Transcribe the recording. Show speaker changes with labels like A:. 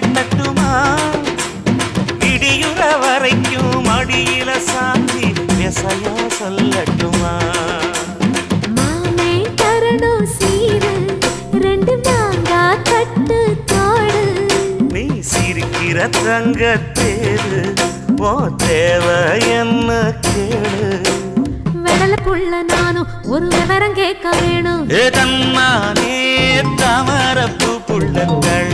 A: தட்டுமா விடியுற வரைக்கும் அடியில சாந்தி விசையா சொல்லட்டுமா? சிரிக்கிற தங்க தேரு ஓ தேவை என்ன கேடு?
B: வெடலுக்குள்ள நானும் ஒரு விவரம் கேட்க வேணும்.
A: தன்னானே தாமரப்பு புள்ளங்கள்.